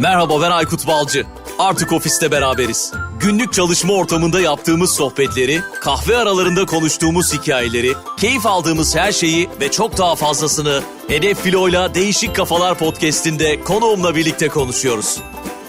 Merhaba ben Aykut Balcı. Artık ofiste beraberiz. Günlük çalışma ortamında yaptığımız sohbetleri, kahve aralarında konuştuğumuz hikayeleri, keyif aldığımız her şeyi ve çok daha fazlasını Hedef Filo'yla Değişik Kafalar podcast'inde konuğumla birlikte konuşuyoruz.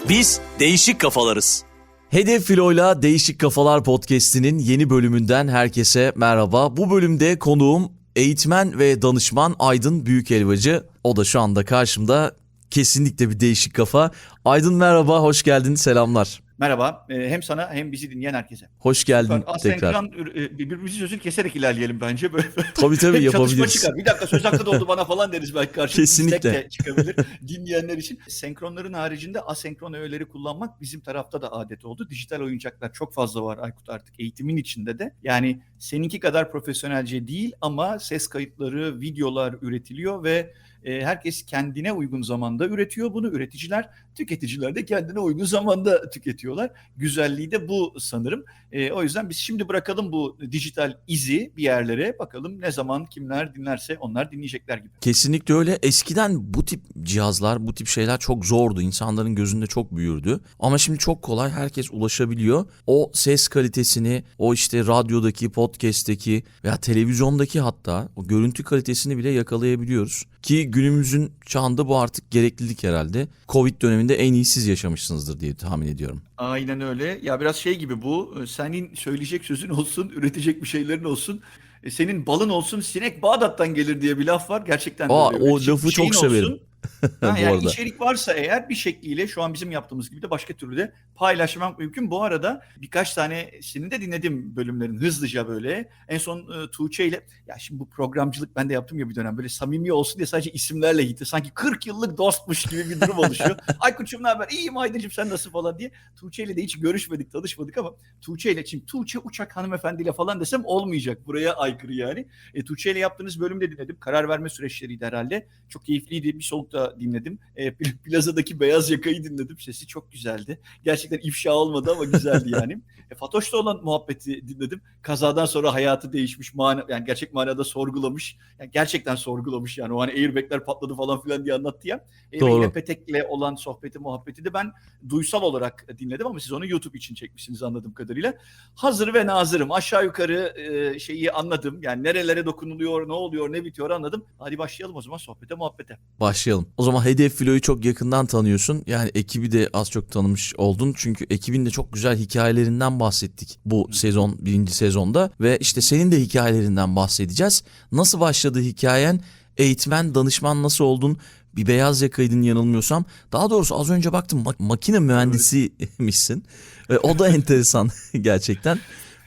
Biz değişik kafalarız. Hedef Filo'yla Değişik Kafalar podcast'inin yeni bölümünden herkese merhaba. Bu bölümde konuğum eğitmen ve danışman Aydın Büyükelvacı. O da şu anda karşımda. Kesinlikle bir değişik kafa. Aydın merhaba, hoş geldin, selamlar. Merhaba. Ee, Hem sana hem bizi dinleyen herkese. Hoş geldin Ben tekrar. asenkron e, birbirimizi sözünü keserek ilerleyelim bence. Böyle Tabii tabii Çatışma yapabiliriz. çıkar. Bir dakika söz hakkı doldu bana falan deriz belki karşılıklı. Kesinlikle. de çıkabilir dinleyenler için. Senkronların haricinde asenkron öğeleri kullanmak bizim tarafta da adet oldu. Dijital oyuncaklar çok fazla var Aykut artık eğitimin içinde de. Yani seninki kadar profesyonelce değil ama ses kayıtları, videolar üretiliyor ve herkes kendine uygun zamanda üretiyor bunu. Üreticiler, tüketiciler de kendine uygun zamanda tüketiyorlar. Güzelliği de bu sanırım. E, o yüzden biz şimdi bırakalım bu dijital izi bir yerlere. Bakalım ne zaman kimler dinlerse onlar dinleyecekler gibi. Kesinlikle öyle. Eskiden bu tip cihazlar, bu tip şeyler çok zordu. İnsanların gözünde çok büyürdü. Ama şimdi çok kolay herkes ulaşabiliyor. O ses kalitesini, o işte radyodaki, podcast'teki veya televizyondaki hatta o görüntü kalitesini bile yakalayabiliyoruz. Ki günümüzün çağında bu artık gereklilik herhalde. Covid döneminde en iyi siz yaşamışsınızdır diye tahmin ediyorum. Aynen öyle. Ya biraz şey gibi bu. e, Senin söyleyecek sözün olsun, üretecek bir şeylerin olsun. E, Senin balın olsun, sinek Bağdat'tan gelir diye bir laf var. Gerçekten Aa, öyle. o lafı şeyin çok severim. olsun. Ha, yani arada. içerik varsa eğer bir şekliyle şu an bizim yaptığımız gibi de başka türlü de paylaşmak mümkün. Bu arada birkaç tanesini de dinledim bölümlerin hızlıca böyle. En son e, Tuğçe ile ya şimdi bu programcılık ben de yaptım ya bir dönem böyle samimi olsun diye sadece isimlerle gitti. Sanki 40 yıllık dostmuş gibi bir durum oluşuyor. Aykut'cum ne haber? İyiyim Aydıncım sen nasıl falan diye. Tuğçe ile de hiç görüşmedik, tanışmadık ama Tuğçe ile şimdi Tuğçe Uçak hanımefendiyle falan desem olmayacak. Buraya aykırı yani. E, Tuğçe ile yaptığınız bölümde dinledim. Karar verme süreçleriydi herhalde. Çok keyifliydi. Bir solukta dinledim. E, pl- plazadaki beyaz yakayı dinledim. Sesi çok güzeldi. Gerçekten ifşa olmadı ama güzeldi yani. E, Fatoş'ta olan muhabbeti dinledim. Kazadan sonra hayatı değişmiş. Mana, yani gerçek manada sorgulamış. Yani gerçekten sorgulamış yani. O hani airbagler patladı falan filan diye anlattı ya. E, Doğru. yine Petek'le olan sohbeti muhabbeti de ben duysal olarak dinledim ama siz onu YouTube için çekmişsiniz anladığım kadarıyla. Hazır ve nazırım. Aşağı yukarı e, şeyi anladım. Yani nerelere dokunuluyor, ne oluyor, ne bitiyor anladım. Hadi başlayalım o zaman sohbete, muhabbete. Başlayalım. O zaman Hedef Filo'yu çok yakından tanıyorsun. Yani ekibi de az çok tanımış oldun. Çünkü ekibin de çok güzel hikayelerinden bahsettik bu sezon, birinci sezonda. Ve işte senin de hikayelerinden bahsedeceğiz. Nasıl başladı hikayen? Eğitmen, danışman nasıl oldun? Bir beyaz yakaydın yanılmıyorsam. Daha doğrusu az önce baktım mak- makine mühendisiymişsin. Ve o da enteresan gerçekten.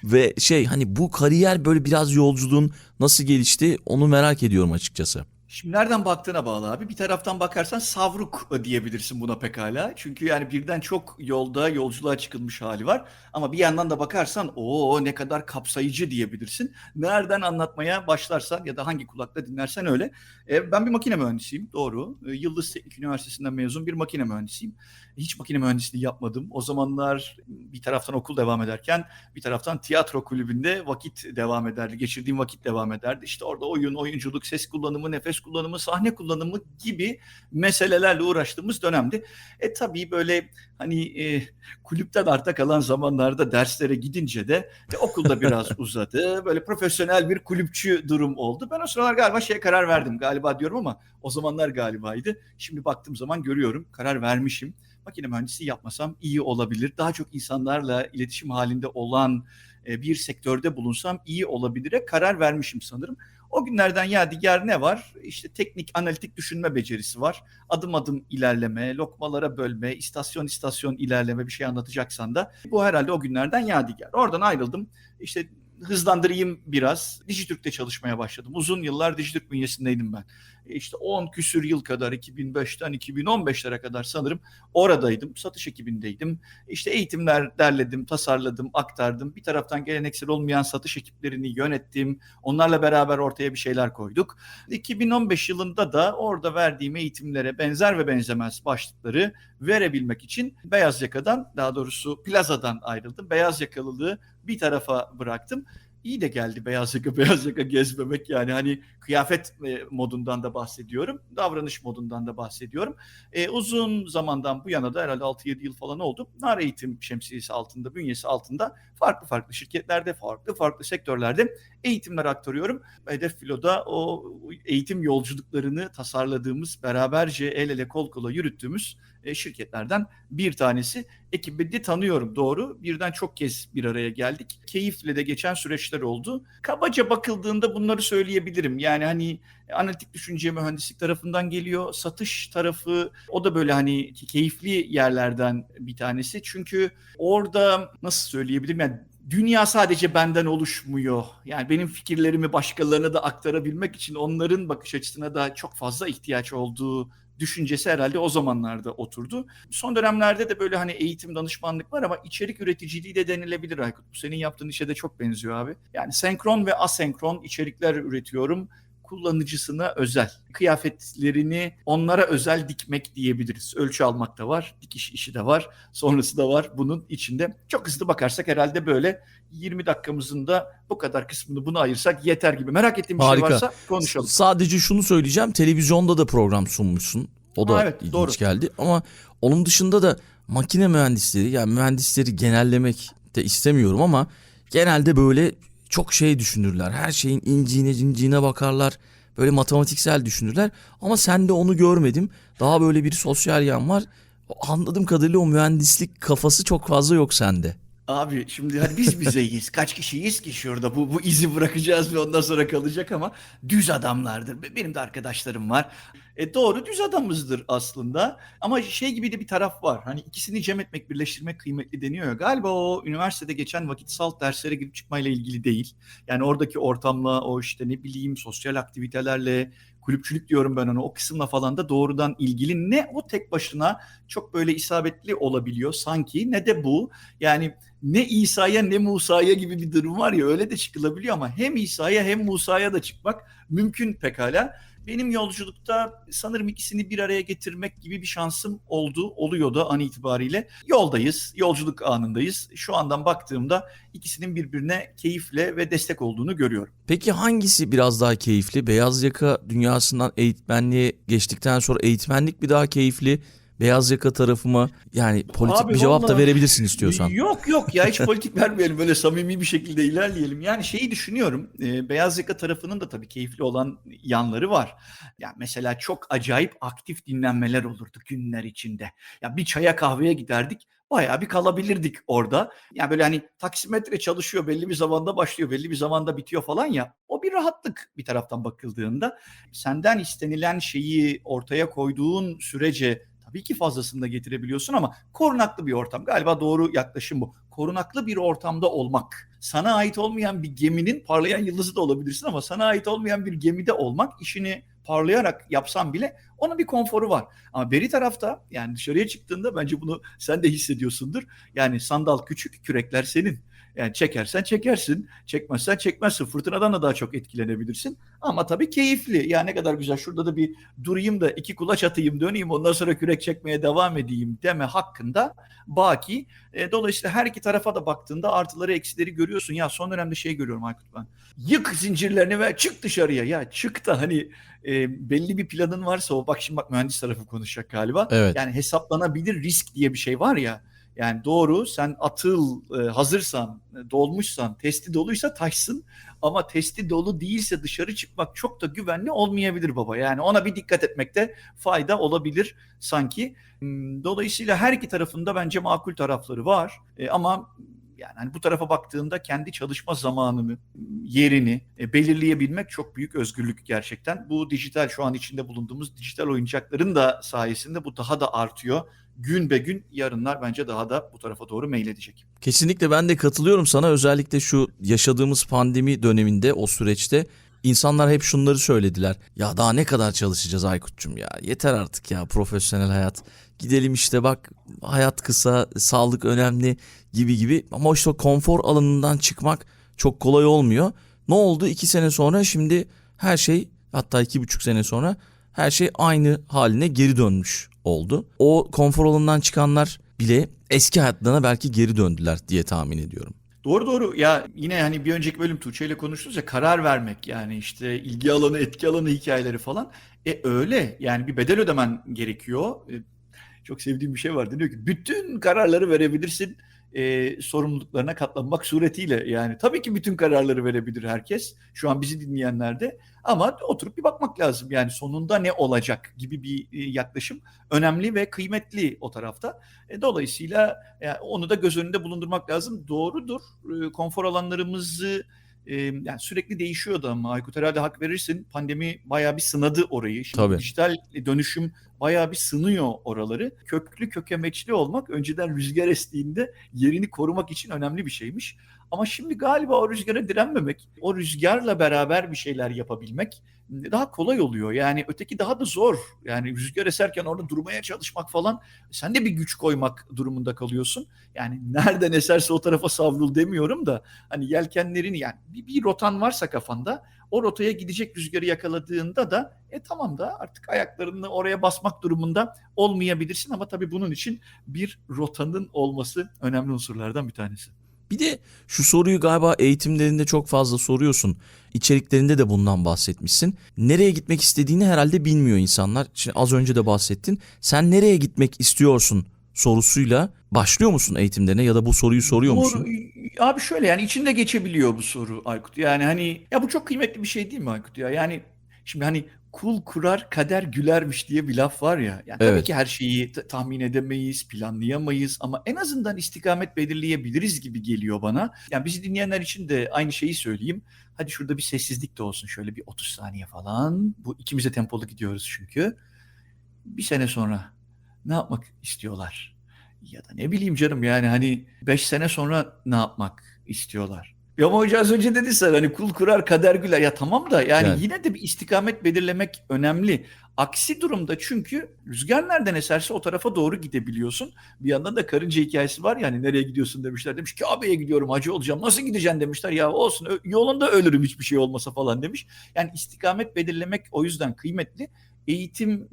Ve şey hani bu kariyer böyle biraz yolculuğun nasıl gelişti onu merak ediyorum açıkçası. Şimdi nereden baktığına bağlı abi. Bir taraftan bakarsan savruk diyebilirsin buna pekala. Çünkü yani birden çok yolda yolculuğa çıkılmış hali var. Ama bir yandan da bakarsan o ne kadar kapsayıcı diyebilirsin. Nereden anlatmaya başlarsan ya da hangi kulakla dinlersen öyle. E, ben bir makine mühendisiyim doğru. E, Yıldız Teknik Üniversitesi'nden mezun bir makine mühendisiyim. Hiç makine mühendisliği yapmadım. O zamanlar bir taraftan okul devam ederken bir taraftan tiyatro kulübünde vakit devam ederdi. Geçirdiğim vakit devam ederdi. İşte orada oyun, oyunculuk, ses kullanımı, nefes kullanımı, sahne kullanımı gibi meselelerle uğraştığımız dönemdi. E tabii böyle hani e, kulüpten arta kalan zamanlarda derslere gidince de e, okulda biraz uzadı. Böyle profesyonel bir kulüpçü durum oldu. Ben o sıralar galiba şeye karar verdim. Galiba diyorum ama o zamanlar galibaydı. Şimdi baktığım zaman görüyorum karar vermişim. Makine mühendisi yapmasam iyi olabilir. Daha çok insanlarla iletişim halinde olan e, bir sektörde bulunsam iyi olabilire karar vermişim sanırım. O günlerden yadigar ne var? İşte teknik, analitik düşünme becerisi var. Adım adım ilerleme, lokmalara bölme, istasyon istasyon ilerleme bir şey anlatacaksan da bu herhalde o günlerden yadigar. Oradan ayrıldım. İşte hızlandırayım biraz. Dijitürk'te çalışmaya başladım. Uzun yıllar Dijitürk bünyesindeydim ben. İşte 10 küsür yıl kadar 2005'ten 2015'lere kadar sanırım oradaydım. Satış ekibindeydim. İşte eğitimler derledim, tasarladım, aktardım. Bir taraftan geleneksel olmayan satış ekiplerini yönettim. Onlarla beraber ortaya bir şeyler koyduk. 2015 yılında da orada verdiğim eğitimlere benzer ve benzemez başlıkları verebilmek için beyaz yakadan daha doğrusu plazadan ayrıldım. Beyaz yakalılığı bir tarafa bıraktım. iyi de geldi beyaz yaka beyaz yaka gezmemek yani hani kıyafet e, modundan da bahsediyorum. Davranış modundan da bahsediyorum. E, uzun zamandan bu yana da herhalde 6-7 yıl falan oldu. Nar eğitim şemsiyesi altında, bünyesi altında farklı farklı şirketlerde, farklı farklı sektörlerde eğitimler aktarıyorum. Hedef Filo'da o eğitim yolculuklarını tasarladığımız, beraberce el ele kol kola yürüttüğümüz e, şirketlerden bir tanesi. Ekibi de tanıyorum doğru. Birden çok kez bir araya geldik. Keyifle de geçen süreçler oldu. Kabaca bakıldığında bunları söyleyebilirim. Yani hani analitik düşünce mühendislik tarafından geliyor. Satış tarafı o da böyle hani keyifli yerlerden bir tanesi. Çünkü orada nasıl söyleyebilirim? Yani dünya sadece benden oluşmuyor. Yani benim fikirlerimi başkalarına da aktarabilmek için onların bakış açısına da çok fazla ihtiyaç olduğu düşüncesi herhalde o zamanlarda oturdu. Son dönemlerde de böyle hani eğitim, danışmanlık var ama içerik üreticiliği de denilebilir Aykut. Bu senin yaptığın işe de çok benziyor abi. Yani senkron ve asenkron içerikler üretiyorum kullanıcısına özel. Kıyafetlerini onlara özel dikmek diyebiliriz. Ölçü almak da var, dikiş işi de var, sonrası da var bunun içinde. Çok hızlı bakarsak herhalde böyle 20 dakikamızın da bu kadar kısmını buna ayırsak yeter gibi. Merak ettiğim bir Harika. şey varsa konuşalım. Sadece şunu söyleyeceğim. Televizyonda da program sunmuşsun. O da Ha, evet, ilginç doğru. geldi. Ama onun dışında da makine mühendisleri yani mühendisleri genellemek de istemiyorum ama genelde böyle çok şey düşünürler. Her şeyin inciğine cinciğine bakarlar. Böyle matematiksel düşünürler. Ama sende onu görmedim. Daha böyle bir sosyal yan var. Anladığım kadarıyla o mühendislik kafası çok fazla yok sende. Abi şimdi hadi biz bizeyiz. Kaç kişiyiz ki şurada bu, bu izi bırakacağız ve ondan sonra kalacak ama düz adamlardır. Be- Benim de arkadaşlarım var. E doğru düz adamızdır aslında. Ama şey gibi de bir taraf var. Hani ikisini cem etmek, birleştirmek kıymetli deniyor ya. Galiba o üniversitede geçen vakit salt derslere girip çıkmayla ilgili değil. Yani oradaki ortamla, o işte ne bileyim sosyal aktivitelerle, kulüpçülük diyorum ben ona o kısımla falan da doğrudan ilgili. Ne o tek başına çok böyle isabetli olabiliyor sanki ne de bu. Yani ne İsa'ya ne Musa'ya gibi bir durum var ya öyle de çıkılabiliyor ama hem İsa'ya hem Musa'ya da çıkmak mümkün pekala. Benim yolculukta sanırım ikisini bir araya getirmek gibi bir şansım oldu, oluyor da an itibariyle. Yoldayız, yolculuk anındayız. Şu andan baktığımda ikisinin birbirine keyifle ve destek olduğunu görüyorum. Peki hangisi biraz daha keyifli? Beyaz yaka dünyasından eğitmenliğe geçtikten sonra eğitmenlik bir daha keyifli. Beyaz yaka tarafı mı? Yani politik Abi bir cevap da vallahi- verebilirsin istiyorsan. Yok yok ya hiç politik vermeyelim böyle samimi bir şekilde ilerleyelim. Yani şeyi düşünüyorum e, beyaz yaka tarafının da tabii keyifli olan yanları var. Ya mesela çok acayip aktif dinlenmeler olurdu günler içinde. Ya bir çaya kahveye giderdik bayağı bir kalabilirdik orada. Yani böyle hani taksimetre çalışıyor belli bir zamanda başlıyor belli bir zamanda bitiyor falan ya. O bir rahatlık bir taraftan bakıldığında. Senden istenilen şeyi ortaya koyduğun sürece tabii ki fazlasını da getirebiliyorsun ama korunaklı bir ortam. Galiba doğru yaklaşım bu. Korunaklı bir ortamda olmak. Sana ait olmayan bir geminin parlayan yıldızı da olabilirsin ama sana ait olmayan bir gemide olmak işini parlayarak yapsan bile onun bir konforu var. Ama beri tarafta yani dışarıya çıktığında bence bunu sen de hissediyorsundur. Yani sandal küçük, kürekler senin. Yani çekersen çekersin, çekmezsen çekmezsin. Fırtınadan da daha çok etkilenebilirsin. Ama tabii keyifli. Ya ne kadar güzel. Şurada da bir durayım da iki kulaç atayım, döneyim ondan sonra kürek çekmeye devam edeyim deme hakkında baki. E, dolayısıyla her iki tarafa da baktığında artıları eksileri görüyorsun. Ya son dönemde şey görüyorum Aykut ben. Yık zincirlerini ve çık dışarıya. Ya çık da hani e, belli bir planın varsa o bak şimdi bak mühendis tarafı konuşacak galiba. Evet. Yani hesaplanabilir risk diye bir şey var ya. Yani doğru sen atıl e, hazırsan, e, dolmuşsan, testi doluysa taşsın ama testi dolu değilse dışarı çıkmak çok da güvenli olmayabilir baba. Yani ona bir dikkat etmekte fayda olabilir sanki. Hmm, Dolayısıyla her iki tarafında bence makul tarafları var. E, ama yani hani bu tarafa baktığında kendi çalışma zamanını, yerini e, belirleyebilmek çok büyük özgürlük gerçekten. Bu dijital şu an içinde bulunduğumuz dijital oyuncakların da sayesinde bu daha da artıyor. Gün be gün yarınlar bence daha da bu tarafa doğru meyledecek. Kesinlikle ben de katılıyorum sana. Özellikle şu yaşadığımız pandemi döneminde o süreçte insanlar hep şunları söylediler. Ya daha ne kadar çalışacağız Aykut'cum ya. Yeter artık ya profesyonel hayat. Gidelim işte bak hayat kısa, sağlık önemli gibi gibi. Ama işte konfor alanından çıkmak çok kolay olmuyor. Ne oldu? iki sene sonra şimdi her şey hatta iki buçuk sene sonra her şey aynı haline geri dönmüş oldu. O konfor alanından çıkanlar bile eski hayatlarına belki geri döndüler diye tahmin ediyorum. Doğru doğru ya yine hani bir önceki bölüm Tuğçe ile konuştunuz karar vermek yani işte ilgi alanı etki alanı hikayeleri falan. E öyle yani bir bedel ödemen gerekiyor. E, çok sevdiğim bir şey var diyor ki bütün kararları verebilirsin e, sorumluluklarına katlanmak suretiyle yani tabii ki bütün kararları verebilir herkes şu an bizi dinleyenler de ama oturup bir bakmak lazım yani sonunda ne olacak gibi bir yaklaşım önemli ve kıymetli o tarafta. E, dolayısıyla yani onu da göz önünde bulundurmak lazım. Doğrudur. E, konfor alanlarımızı e, yani sürekli değişiyordu ama Aykut herhalde hak verirsin. Pandemi bayağı bir sınadı orayı. Şimdi Tabii. dijital dönüşüm bayağı bir sınıyor oraları. Köklü kökemeçli olmak önceden rüzgar estiğinde yerini korumak için önemli bir şeymiş. Ama şimdi galiba o rüzgara direnmemek, o rüzgarla beraber bir şeyler yapabilmek daha kolay oluyor. Yani öteki daha da zor. Yani rüzgar eserken orada durmaya çalışmak falan sen de bir güç koymak durumunda kalıyorsun. Yani nereden eserse o tarafa savrul demiyorum da hani yelkenlerini yani bir, bir rotan varsa kafanda o rotaya gidecek rüzgarı yakaladığında da e tamam da artık ayaklarını oraya basmak durumunda olmayabilirsin ama tabii bunun için bir rotanın olması önemli unsurlardan bir tanesi. Bir de şu soruyu galiba eğitimlerinde çok fazla soruyorsun. İçeriklerinde de bundan bahsetmişsin. Nereye gitmek istediğini herhalde bilmiyor insanlar. Şimdi az önce de bahsettin. Sen nereye gitmek istiyorsun sorusuyla başlıyor musun eğitimlerine ya da bu soruyu soruyor musun? Abi şöyle yani içinde geçebiliyor bu soru Aykut. Yani hani ya bu çok kıymetli bir şey değil mi Aykut ya? Yani şimdi hani kul kurar kader gülermiş diye bir laf var ya. Yani tabii Evet. ki her şeyi tahmin edemeyiz, planlayamayız ama en azından istikamet belirleyebiliriz gibi geliyor bana. Yani bizi dinleyenler için de aynı şeyi söyleyeyim. Hadi şurada bir sessizlik de olsun şöyle bir 30 saniye falan. Bu ikimiz de tempolu gidiyoruz çünkü. Bir sene sonra ne yapmak istiyorlar? Ya da ne bileyim canım yani hani 5 sene sonra ne yapmak istiyorlar? Ya ama hoca az önce dedi sen hani kul kurar kader güler. Ya tamam da yani Yani. yine de bir istikamet belirlemek önemli. Aksi durumda çünkü rüzgar nereden eserse o tarafa doğru gidebiliyorsun. Bir yandan da karınca hikayesi var ya hani nereye gidiyorsun demişler. Demiş Kabe'ye gidiyorum hacı olacağım. Nasıl gideceksin demişler. Ya olsun yolunda ölürüm hiçbir şey olmasa falan demiş. Yani istikamet belirlemek o yüzden kıymetli. Eğitim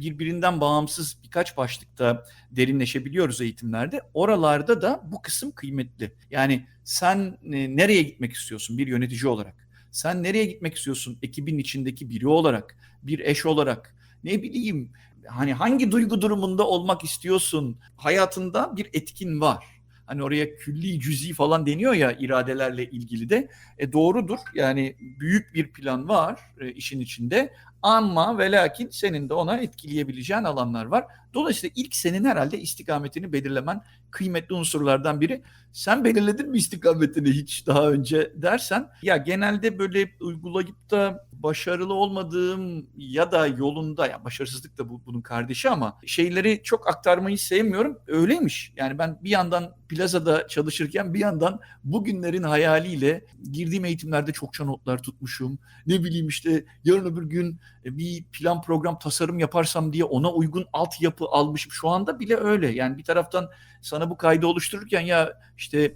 birbirinden bağımsız birkaç başlıkta derinleşebiliyoruz eğitimlerde. Oralarda da bu kısım kıymetli. Yani sen e, nereye gitmek istiyorsun bir yönetici olarak? Sen nereye gitmek istiyorsun ekibin içindeki biri olarak, bir eş olarak? Ne bileyim hani hangi duygu durumunda olmak istiyorsun? Hayatında bir etkin var. Hani oraya külli cüzi falan deniyor ya iradelerle ilgili de. E doğrudur. Yani büyük bir plan var e, işin içinde. Ama ve lakin senin de ona etkileyebileceğin alanlar var. Dolayısıyla ilk senin herhalde istikametini belirlemen kıymetli unsurlardan biri. Sen belirledin mi istikametini hiç daha önce dersen ya genelde böyle uygulayıp da başarılı olmadığım ya da yolunda ya başarısızlık da bu, bunun kardeşi ama şeyleri çok aktarmayı sevmiyorum. Öyleymiş. Yani ben bir yandan plazada çalışırken bir yandan bugünlerin hayaliyle girdiğim eğitimlerde çokça notlar tutmuşum. Ne bileyim işte yarın öbür gün bir plan program tasarım yaparsam diye ona uygun altyapı almışım. Şu anda bile öyle. Yani bir taraftan sana bu kaydı oluştururken ya işte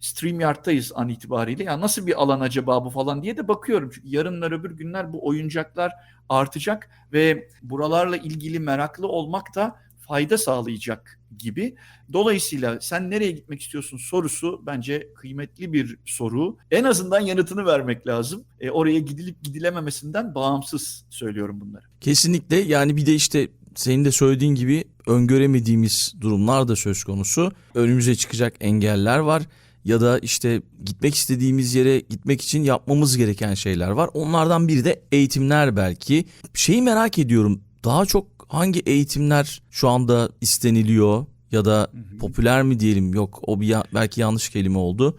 StreamYard'tayız an itibariyle. Ya nasıl bir alan acaba bu falan diye de bakıyorum. Çünkü yarınlar öbür günler bu oyuncaklar artacak ve buralarla ilgili meraklı olmak da fayda sağlayacak gibi. Dolayısıyla sen nereye gitmek istiyorsun sorusu bence kıymetli bir soru. En azından yanıtını vermek lazım. E, oraya gidilip gidilememesinden bağımsız söylüyorum bunları. Kesinlikle yani bir de işte senin de söylediğin gibi öngöremediğimiz durumlar da söz konusu. Önümüze çıkacak engeller var ya da işte gitmek istediğimiz yere gitmek için yapmamız gereken şeyler var. Onlardan biri de eğitimler belki. Şeyi merak ediyorum. Daha çok hangi eğitimler şu anda isteniliyor ya da popüler mi diyelim yok o bir ya- belki yanlış kelime oldu.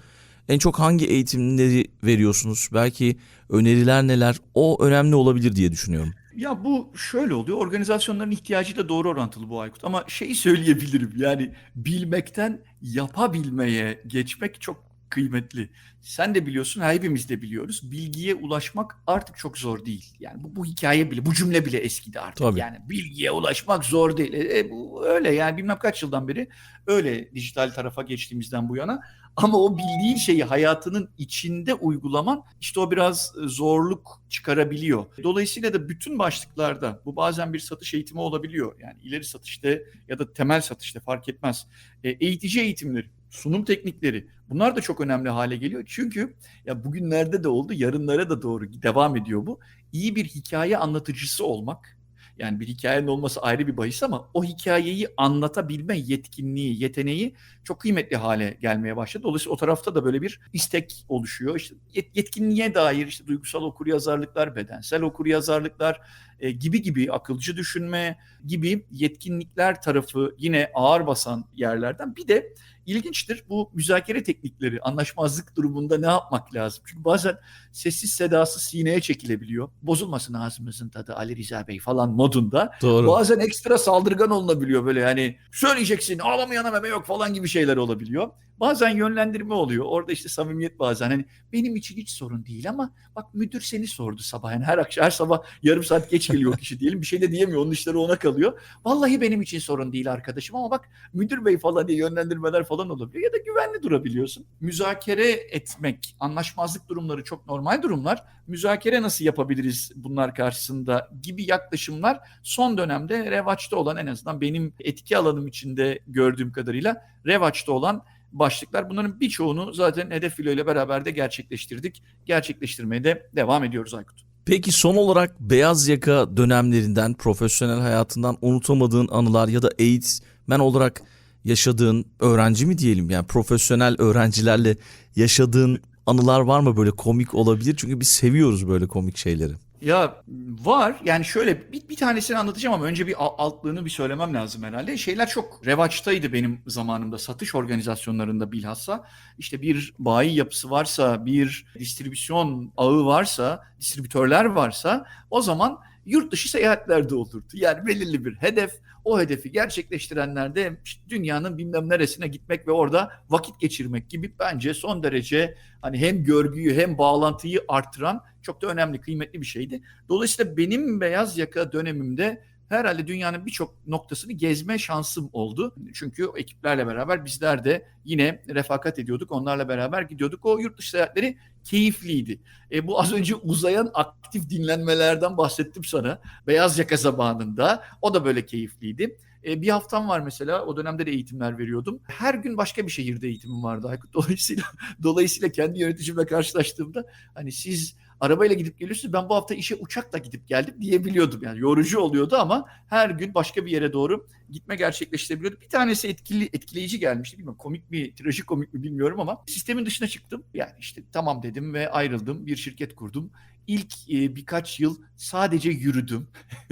En çok hangi eğitimleri veriyorsunuz? Belki öneriler neler? O önemli olabilir diye düşünüyorum. Ya bu şöyle oluyor. Organizasyonların ihtiyacıyla doğru orantılı bu Aykut. Ama şeyi söyleyebilirim. Yani bilmekten yapabilmeye geçmek çok kıymetli. Sen de biliyorsun, hepimiz de biliyoruz. Bilgiye ulaşmak artık çok zor değil. Yani bu, bu hikaye bile, bu cümle bile eskidi artık. Tabii. Yani bilgiye ulaşmak zor değil. E, e, bu öyle yani bilmem kaç yıldan beri öyle dijital tarafa geçtiğimizden bu yana. Ama o bildiğin şeyi hayatının içinde uygulaman işte o biraz zorluk çıkarabiliyor. Dolayısıyla da bütün başlıklarda bu bazen bir satış eğitimi olabiliyor. Yani ileri satışta ya da temel satışta fark etmez. E, eğitici eğitimleri sunum teknikleri bunlar da çok önemli hale geliyor. Çünkü ya bugünlerde de oldu, yarınlara da doğru devam ediyor bu. İyi bir hikaye anlatıcısı olmak. Yani bir hikayenin olması ayrı bir bahis ama o hikayeyi anlatabilme yetkinliği, yeteneği çok kıymetli hale gelmeye başladı. Dolayısıyla o tarafta da böyle bir istek oluşuyor. İşte yet- yetkinliğe dair işte duygusal okuryazarlıklar, bedensel okuryazarlıklar e, gibi gibi akılcı düşünme gibi yetkinlikler tarafı yine ağır basan yerlerden. Bir de ilginçtir bu müzakere teknikleri, anlaşmazlık durumunda ne yapmak lazım? Çünkü bazen sessiz sedasız sineye çekilebiliyor. Bozulmasın ağzımızın tadı Ali Rıza Bey falan modunda. Doğru. Bazen ekstra saldırgan olunabiliyor böyle yani söyleyeceksin ağlamayana meme yok falan gibi şeyler olabiliyor. Bazen yönlendirme oluyor. Orada işte samimiyet bazen hani benim için hiç sorun değil ama bak müdür seni sordu sabah. Yani her akşam her sabah yarım saat geç geliyor kişi diyelim bir şey de diyemiyor. Onun işleri ona kalıyor. Vallahi benim için sorun değil arkadaşım ama bak müdür bey falan diye yönlendirmeler falan olabiliyor. Ya da güvenli durabiliyorsun. Müzakere etmek, anlaşmazlık durumları çok normal durumlar. Müzakere nasıl yapabiliriz bunlar karşısında gibi yaklaşımlar son dönemde revaçta olan en azından benim etki alanım içinde gördüğüm kadarıyla revaçta olan başlıklar. Bunların birçoğunu zaten Hedef Filo ile beraber de gerçekleştirdik. Gerçekleştirmeye de devam ediyoruz Aykut. Peki son olarak beyaz yaka dönemlerinden, profesyonel hayatından unutamadığın anılar ya da eğitmen olarak yaşadığın öğrenci mi diyelim yani profesyonel öğrencilerle yaşadığın anılar var mı böyle komik olabilir? Çünkü biz seviyoruz böyle komik şeyleri. Ya var yani şöyle bir, bir tanesini anlatacağım ama önce bir al- altlığını bir söylemem lazım herhalde. Şeyler çok revaçtaydı benim zamanımda satış organizasyonlarında bilhassa. İşte bir bayi yapısı varsa, bir distribüsyon ağı varsa, distribütörler varsa o zaman yurt dışı seyahatler de olurdu. Yani belirli bir hedef, o hedefi gerçekleştirenler de dünyanın bilmem neresine gitmek ve orada vakit geçirmek gibi bence son derece hani hem görgüyü hem bağlantıyı arttıran çok da önemli, kıymetli bir şeydi. Dolayısıyla benim beyaz yaka dönemimde herhalde dünyanın birçok noktasını gezme şansım oldu. Çünkü ekiplerle beraber bizler de yine refakat ediyorduk. Onlarla beraber gidiyorduk. O yurt dışı seyahatleri keyifliydi. E, bu az önce uzayan aktif dinlenmelerden bahsettim sana. Beyaz yaka zamanında. O da böyle keyifliydi. E, bir haftam var mesela. O dönemde de eğitimler veriyordum. Her gün başka bir şehirde eğitimim vardı. Dolayısıyla dolayısıyla kendi yöneticimle karşılaştığımda hani siz arabayla gidip geliyorsunuz. Ben bu hafta işe uçakla gidip geldim diyebiliyordum. Yani yorucu oluyordu ama her gün başka bir yere doğru gitme gerçekleştirebiliyordum. Bir tanesi etkili, etkileyici gelmişti. Bilmiyorum komik mi, trajikomik mi bilmiyorum ama sistemin dışına çıktım. Yani işte tamam dedim ve ayrıldım. Bir şirket kurdum. İlk e, birkaç yıl sadece yürüdüm.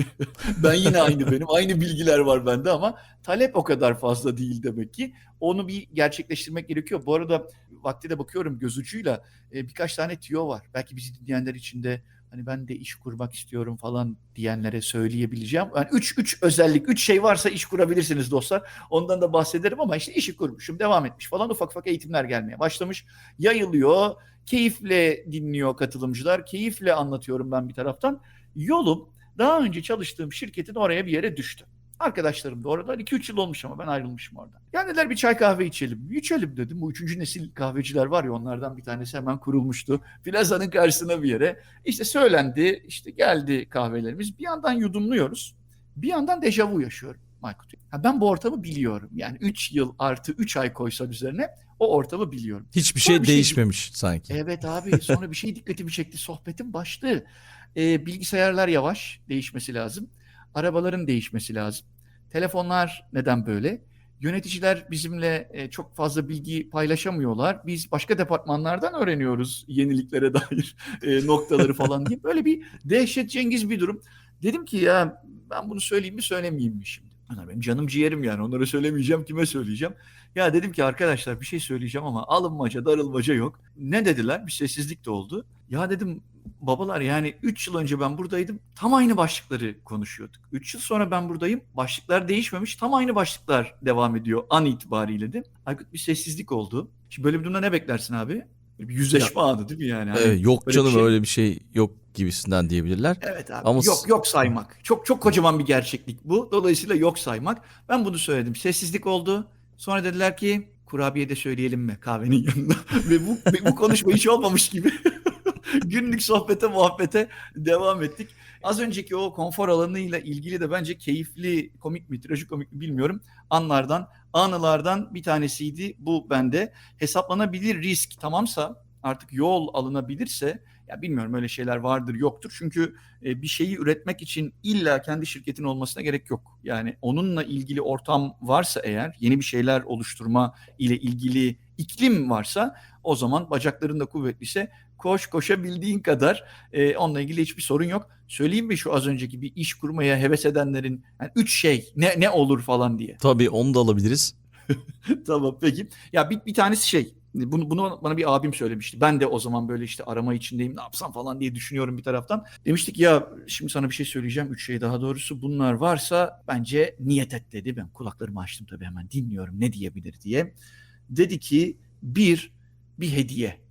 ben yine aynı benim. Aynı bilgiler var bende ama talep o kadar fazla değil demek ki. Onu bir gerçekleştirmek gerekiyor. Bu arada vakti de bakıyorum göz ucuyla e, birkaç tane tüyo var. Belki bizi dinleyenler için de hani ben de iş kurmak istiyorum falan diyenlere söyleyebileceğim. Yani üç, üç özellik, üç şey varsa iş kurabilirsiniz dostlar. Ondan da bahsederim ama işte işi kurmuşum, devam etmiş falan ufak ufak eğitimler gelmeye başlamış. Yayılıyor, keyifle dinliyor katılımcılar, keyifle anlatıyorum ben bir taraftan. Yolum daha önce çalıştığım şirketin oraya bir yere düştü. Arkadaşlarım da oradan 2-3 yıl olmuş ama ben ayrılmışım oradan. Ya dediler bir çay kahve içelim. İçelim dedim. Bu üçüncü nesil kahveciler var ya onlardan bir tanesi hemen kurulmuştu. Plazanın karşısına bir yere. İşte söylendi, işte geldi kahvelerimiz. Bir yandan yudumluyoruz. Bir yandan dejavu yaşıyorum. Maykut. Ha ben bu ortamı biliyorum. Yani 3 yıl artı 3 ay koysan üzerine o ortamı biliyorum. Hiçbir Sonra şey şey- değişmemiş sanki. Evet abi sonra bir şey dikkatimi çekti sohbetin başlığı. Ee, bilgisayarlar yavaş değişmesi lazım. Arabaların değişmesi lazım. Telefonlar neden böyle? Yöneticiler bizimle e, çok fazla bilgi paylaşamıyorlar. Biz başka departmanlardan öğreniyoruz yeniliklere dair e, noktaları falan diye. Böyle bir dehşet cengiz bir durum. Dedim ki ya ben bunu söyleyeyim mi söylemeyeyim mi şimdi? Bunlar benim canım ciğerim yani onlara söylemeyeceğim kime söyleyeceğim? Ya dedim ki arkadaşlar bir şey söyleyeceğim ama alınmaca darılmaca yok. Ne dediler? Bir sessizlik de oldu. Ya dedim babalar yani 3 yıl önce ben buradaydım. Tam aynı başlıkları konuşuyorduk. 3 yıl sonra ben buradayım. Başlıklar değişmemiş. Tam aynı başlıklar devam ediyor an itibariyle de. Aykut bir sessizlik oldu. Şimdi böyle bir durumda ne beklersin abi? Bir yüzleşme anı değil mi yani? Hani Evet, yok böyle bir canım şey- öyle bir şey yok gibisinden diyebilirler. Evet abi. Ama yok yok saymak. Çok çok kocaman bir gerçeklik bu. Dolayısıyla yok saymak. Ben bunu söyledim. Sessizlik oldu. Sonra dediler ki kurabiye de söyleyelim mi kahvenin yanında? Ve bu bu konuşma hiç olmamış gibi. Günlük sohbete muhabbete devam ettik. Az önceki o konfor alanıyla ilgili de bence keyifli, komik mi, trajikomik mi bilmiyorum anlardan anılardan bir tanesiydi bu bende. Hesaplanabilir risk tamamsa artık yol alınabilirse ya bilmiyorum öyle şeyler vardır yoktur. Çünkü e, bir şeyi üretmek için illa kendi şirketin olmasına gerek yok. Yani onunla ilgili ortam varsa eğer yeni bir şeyler oluşturma ile ilgili iklim varsa o zaman bacakların da kuvvetliyse koş koşabildiğin kadar e, onunla ilgili hiçbir sorun yok. Söyleyeyim mi şu az önceki bir iş kurmaya heves edenlerin yani üç şey ne ne olur falan diye. Tabii onu da alabiliriz. tamam peki. Ya bir, bir tanesi şey. Bunu, bunu bana bir abim söylemişti. Ben de o zaman böyle işte arama içindeyim ne yapsam falan diye düşünüyorum bir taraftan. Demiştik ya şimdi sana bir şey söyleyeceğim. Üç şey daha doğrusu bunlar varsa bence niyet et dedi. Ben kulaklarımı açtım tabii hemen dinliyorum ne diyebilir diye. Dedi ki bir bir hediye.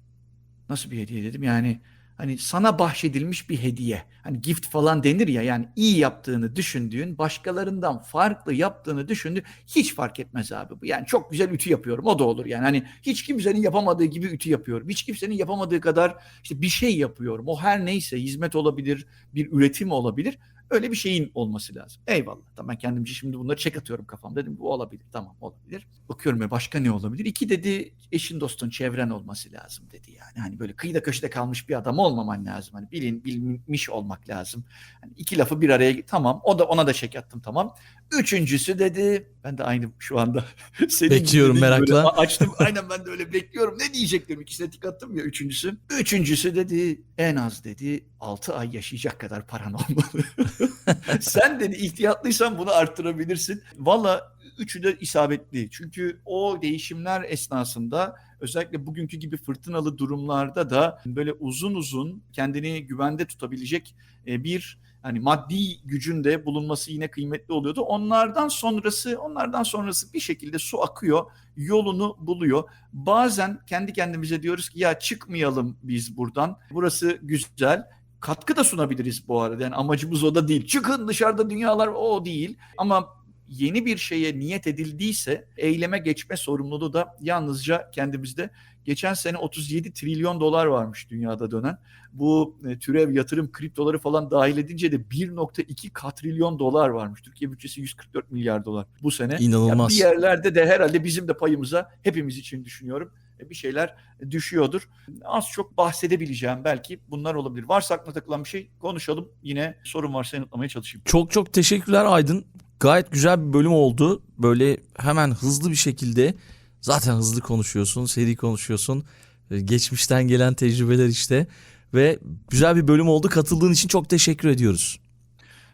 Nasıl bir hediye dedim yani hani sana bahşedilmiş bir hediye. Hani gift falan denir ya yani iyi yaptığını düşündüğün, başkalarından farklı yaptığını düşündüğün hiç fark etmez abi bu. Yani çok güzel ütü yapıyorum o da olur yani. Hani hiç kimsenin yapamadığı gibi ütü yapıyorum. Hiç kimsenin yapamadığı kadar işte bir şey yapıyorum. O her neyse hizmet olabilir, bir üretim olabilir. Öyle bir şeyin olması lazım. Eyvallah. Tamam ben kendimce şimdi bunları çek atıyorum kafamda. Dedim bu olabilir. Tamam olabilir. Bakıyorum ya başka ne olabilir? İki dedi eşin dostun çevren olması lazım dedi yani. Hani böyle kıyıda köşede kalmış bir adam olmaman lazım. Hani bilin bilmiş olmak lazım. Hani iki lafı bir araya tamam. O da ona da çek attım tamam. Üçüncüsü dedi ben de aynı şu anda senin Bekliyorum dediğin merakla. açtım aynen ben de öyle bekliyorum. Ne diyeceklerim ikisine tik attım ya üçüncüsü. Üçüncüsü dedi en az dedi 6 ay yaşayacak kadar paran olmalı. Sen dedi ihtiyatlıysan bunu arttırabilirsin. Valla üçü de isabetli. Çünkü o değişimler esnasında özellikle bugünkü gibi fırtınalı durumlarda da böyle uzun uzun kendini güvende tutabilecek e, bir hani maddi gücün de bulunması yine kıymetli oluyordu. Onlardan sonrası, onlardan sonrası bir şekilde su akıyor, yolunu buluyor. Bazen kendi kendimize diyoruz ki ya çıkmayalım biz buradan. Burası güzel. Katkı da sunabiliriz bu arada. Yani amacımız o da değil. Çıkın dışarıda dünyalar o değil. Ama yeni bir şeye niyet edildiyse eyleme geçme sorumluluğu da yalnızca kendimizde. Geçen sene 37 trilyon dolar varmış dünyada dönen. Bu e, türev yatırım kriptoları falan dahil edince de 1.2 katrilyon dolar varmış. Türkiye bütçesi 144 milyar dolar bu sene. İnanılmaz. Ya bir yerlerde de herhalde bizim de payımıza hepimiz için düşünüyorum bir şeyler düşüyordur. Az çok bahsedebileceğim belki bunlar olabilir. Varsa aklına takılan bir şey konuşalım. Yine sorun varsa yanıtlamaya çalışayım. Çok çok teşekkürler Aydın. Gayet güzel bir bölüm oldu. Böyle hemen hızlı bir şekilde zaten hızlı konuşuyorsun, seri konuşuyorsun. Ee, Geçmişten gelen tecrübeler işte ve güzel bir bölüm oldu. Katıldığın için çok teşekkür ediyoruz.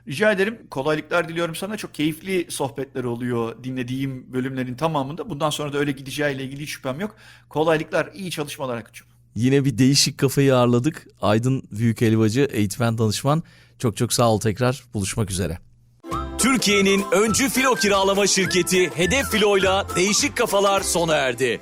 Rica ederim. Kolaylıklar diliyorum sana. Çok keyifli sohbetler oluyor dinlediğim bölümlerin tamamında. Bundan sonra da öyle gideceğiyle ilgili hiç şüphem yok. Kolaylıklar, iyi çalışmalar Akıncığım. Yine bir değişik kafayı ağırladık. Aydın Büyük Elvacı, eğitmen danışman. Çok çok sağ ol tekrar. Buluşmak üzere. Türkiye'nin öncü filo kiralama şirketi Hedef Filo'yla değişik kafalar sona erdi.